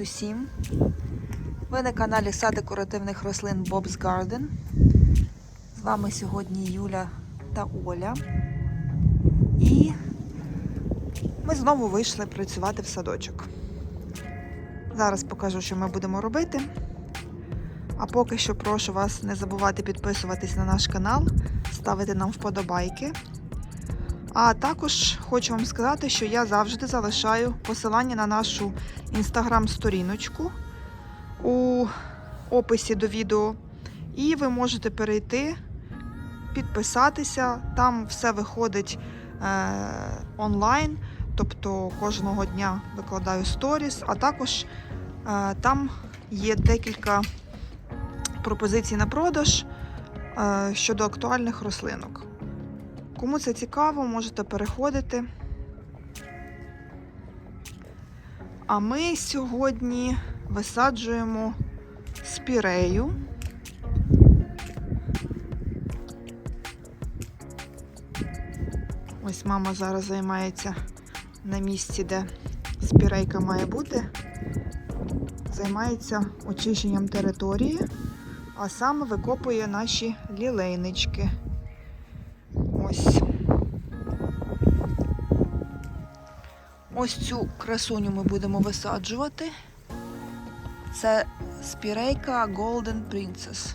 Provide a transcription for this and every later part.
Усім! Ви на каналі Сад декоративних рослин Bob's Garden. З вами сьогодні Юля та Оля. І ми знову вийшли працювати в садочок. Зараз покажу, що ми будемо робити. А поки що прошу вас не забувати підписуватись на наш канал, ставити нам вподобайки. А також хочу вам сказати, що я завжди залишаю посилання на нашу інстаграм-сторіночку у описі до відео. І ви можете перейти, підписатися. Там все виходить е, онлайн, тобто кожного дня викладаю сторіс, а також е, там є декілька пропозицій на продаж е, щодо актуальних рослинок. Кому це цікаво, можете переходити. А ми сьогодні висаджуємо спірею. Ось мама зараз займається на місці, де спірейка має бути. Займається очищенням території, а саме викопує наші лілейнички. Ось. Ось цю красуню ми будемо висаджувати. Це спірейка Golden Princess.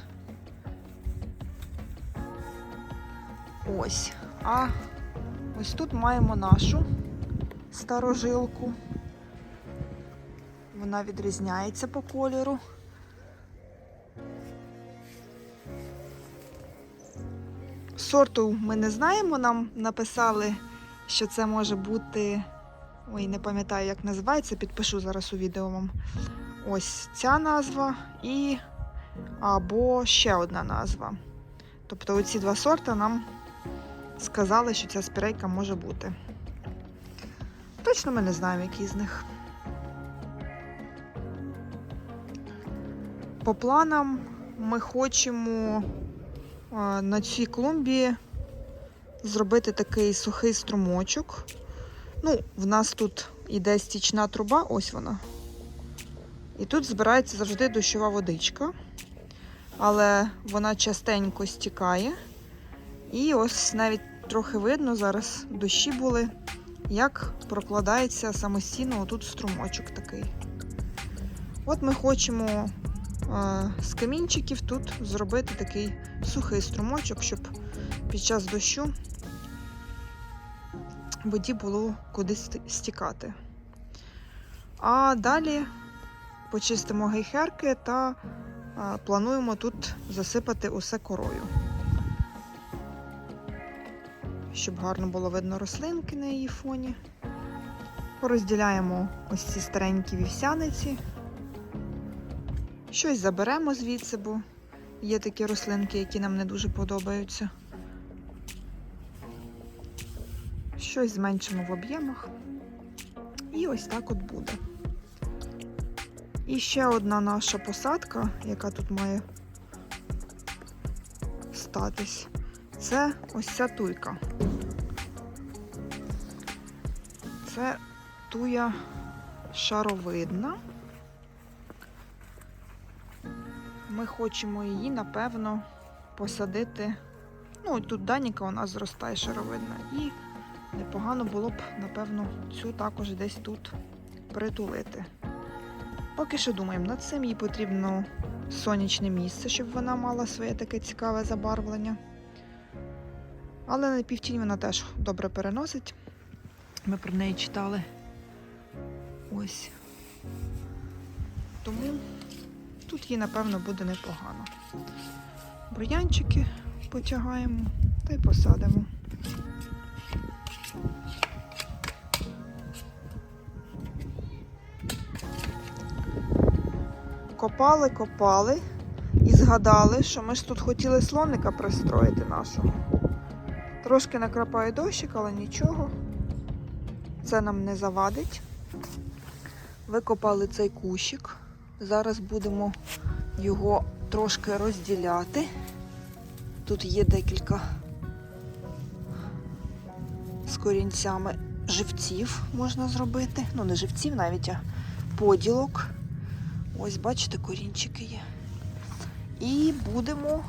Ось. А ось тут маємо нашу старожилку. Вона відрізняється по кольору. Сорту ми не знаємо. Нам написали, що це може бути. Ой, не пам'ятаю, як називається, підпишу зараз у відео вам. Ось ця назва і або ще одна назва. Тобто оці два сорти нам сказали, що ця спірейка може бути. Точно ми не знаємо, який з них. По планам ми хочемо на цій клумбі зробити такий сухий струмочок. Ну, в нас тут іде стічна труба, ось вона. І тут збирається завжди дощова водичка, але вона частенько стікає. І ось навіть трохи видно, зараз дощі були, як прокладається самостійно отут струмочок такий. От ми хочемо з камінчиків тут зробити такий сухий струмочок, щоб під час дощу воді було куди стікати. А далі почистимо гейхерки та плануємо тут засипати усе корою. Щоб гарно було видно рослинки на її фоні. Порозділяємо ось ці старенькі вівсяниці. Щось заберемо звідси, бо є такі рослинки, які нам не дуже подобаються. Щось зменшимо в об'ємах. І ось так от буде. І ще одна наша посадка, яка тут має статись, це ось ця туйка. Це туя шаровидна. Ми хочемо її, напевно, посадити. Ну, тут Даніка нас зростає шаровидна. І непогано було б, напевно, цю також десь тут притулити. Поки що думаємо над цим, їй потрібно сонячне місце, щоб вона мала своє таке цікаве забарвлення. Але на півтінь вона теж добре переносить. Ми про неї читали. Ось. Тому тут їй, напевно, буде непогано. Бур'янчики потягаємо та й посадимо. Копали, копали і згадали, що ми ж тут хотіли слоника пристроїти нашого. Трошки накрапає дощик, але нічого. Це нам не завадить. Викопали цей кущик. Зараз будемо його трошки розділяти. Тут є декілька з корінцями живців можна зробити. Ну, не живців навіть, а поділок. Ось, бачите, корінчики є. І будемо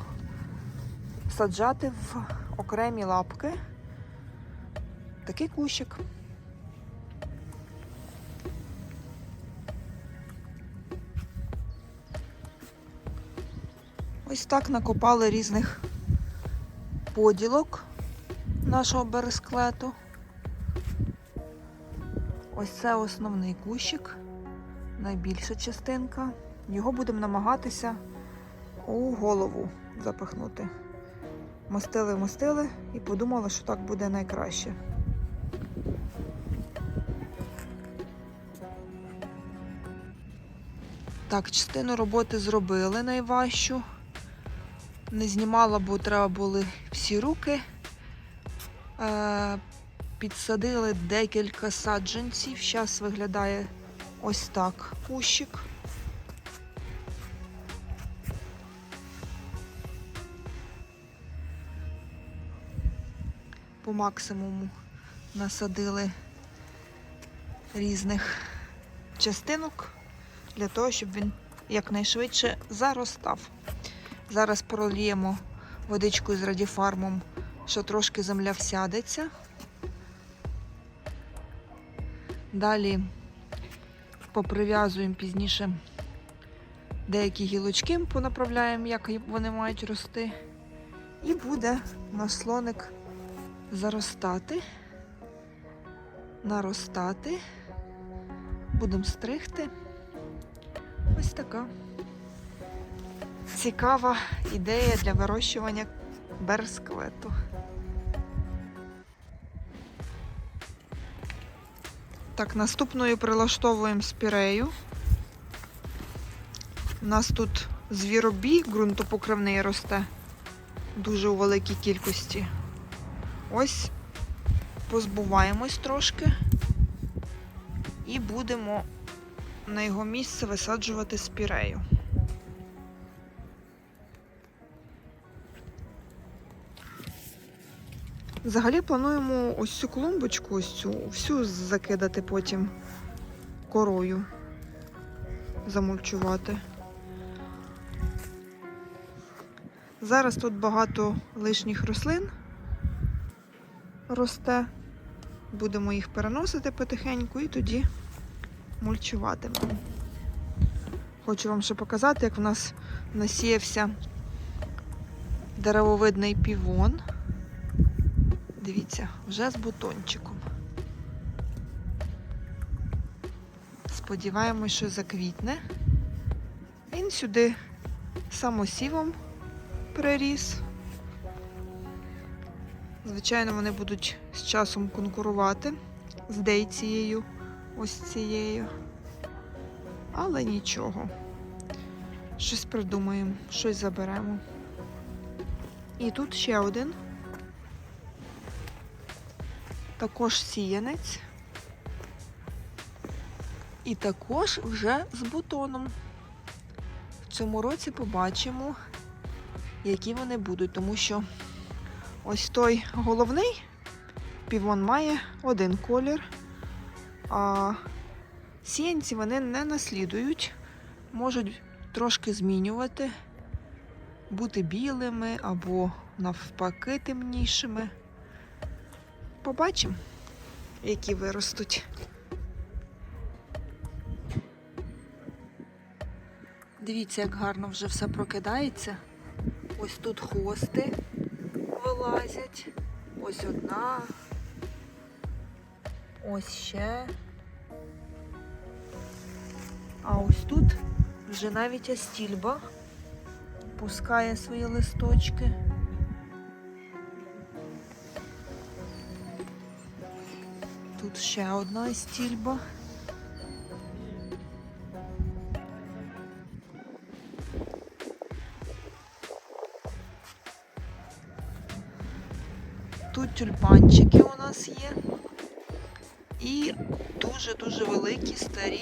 саджати в окремі лапки такий кущик. Ось так накопали різних поділок нашого бересклету. Ось це основний кущик, найбільша частинка. Його будемо намагатися у голову запихнути. Мостили, мостили і подумали, що так буде найкраще. Так, частину роботи зробили найважчу. Не знімала, бо треба були всі руки. Е, підсадили декілька саджанців. Зараз виглядає ось так кущик. По максимуму насадили різних частинок для того, щоб він якнайшвидше заростав. Зараз проліємо водичкою з радіфармом, що трошки земля всядеться. Далі поприв'язуємо пізніше деякі гілочки, понаправляємо, як вони мають рости. І буде наш слоник заростати, наростати. Будемо стригти. Ось така цікава ідея для вирощування берсклету. Так, наступною прилаштовуємо спірею. У нас тут звіробій ґрунтопокривний росте дуже у великій кількості. Ось позбуваємось трошки і будемо на його місце висаджувати спірею. Взагалі плануємо ось цю клумбочку, ось цю всю закидати потім корою, замульчувати. Зараз тут багато лишніх рослин росте. Будемо їх переносити потихеньку і тоді мульчуватимемо. Хочу вам ще показати, як в нас насіявся деревовидний півон. Дивіться, вже з бутончиком. Сподіваємось, що заквітне. Він сюди самосівом приріс. Звичайно, вони будуть з часом конкурувати з дейцією, ось цією. Але нічого. Щось придумаємо, щось заберемо. І тут ще один. Також сіянець. І також вже з бутоном. В цьому році побачимо, які вони будуть, тому що ось той головний півон має один колір, а сіянці вони не наслідують, можуть трошки змінювати, бути білими або навпаки темнішими. Побачимо, які виростуть. Дивіться, як гарно вже все прокидається. Ось тут хвости вилазять. Ось одна. Ось ще. А ось тут вже навіть астільба пускає свої листочки. Тут ще одна стільба. Тут тюльпанчики у нас є. І дуже-дуже великі старі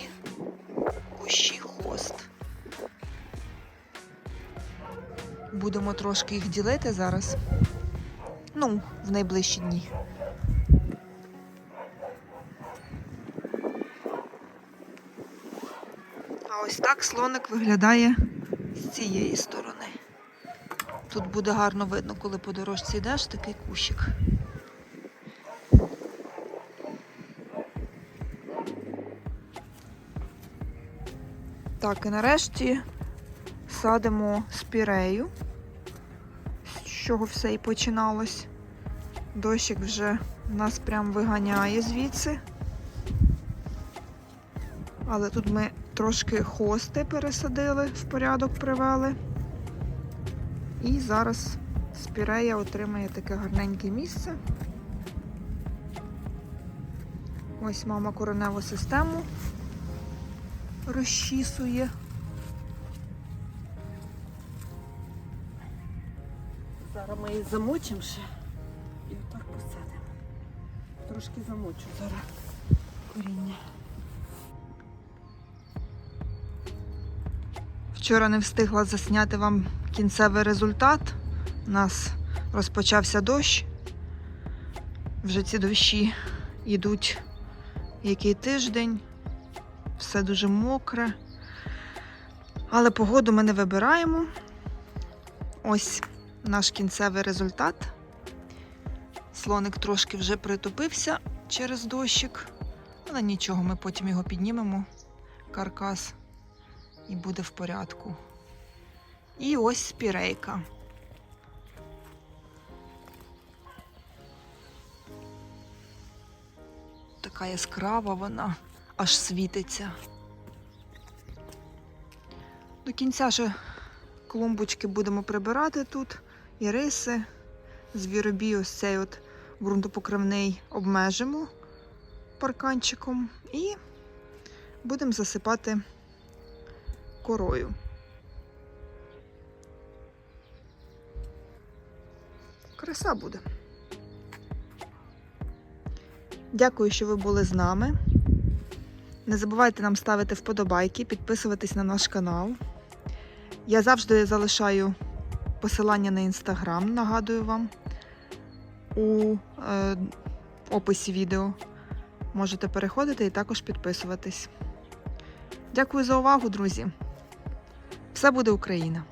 кущі хост. Будемо трошки їх ділити зараз. Ну, в найближчі дні. Ось так слоник виглядає з цієї сторони. Тут буде гарно видно, коли по дорожці йдеш, такий кущик. Так, і нарешті садимо спірею, з чого все і починалось. Дощик вже нас прям виганяє звідси. Але тут ми трошки хости пересадили, в порядок привели. І зараз спірея отримає таке гарненьке місце. Ось мама кореневу систему розчісує. Зараз ми її замочимо ще і отак посадимо. Трошки замочу зараз коріння. Вчора не встигла засняти вам кінцевий результат. У нас розпочався дощ. Вже ці дощі йдуть який тиждень. Все дуже мокре. Але погоду ми не вибираємо. Ось наш кінцевий результат. Слоник трошки вже притупився через дощик, але нічого, ми потім його піднімемо. Каркас і буде в порядку. І ось спірейка. Така яскрава вона, аж світиться. До кінця ще клумбочки будемо прибирати тут, і риси. Звіробій ось цей от ґрунтопокривний обмежимо парканчиком і будемо засипати корою. Краса буде. Дякую, що ви були з нами. Не забувайте нам ставити вподобайки, підписуватись на наш канал. Я завжди залишаю посилання на інстаграм, нагадую вам, у е, описі відео. Можете переходити і також підписуватись. Дякую за увагу, друзі! Все буде Україна!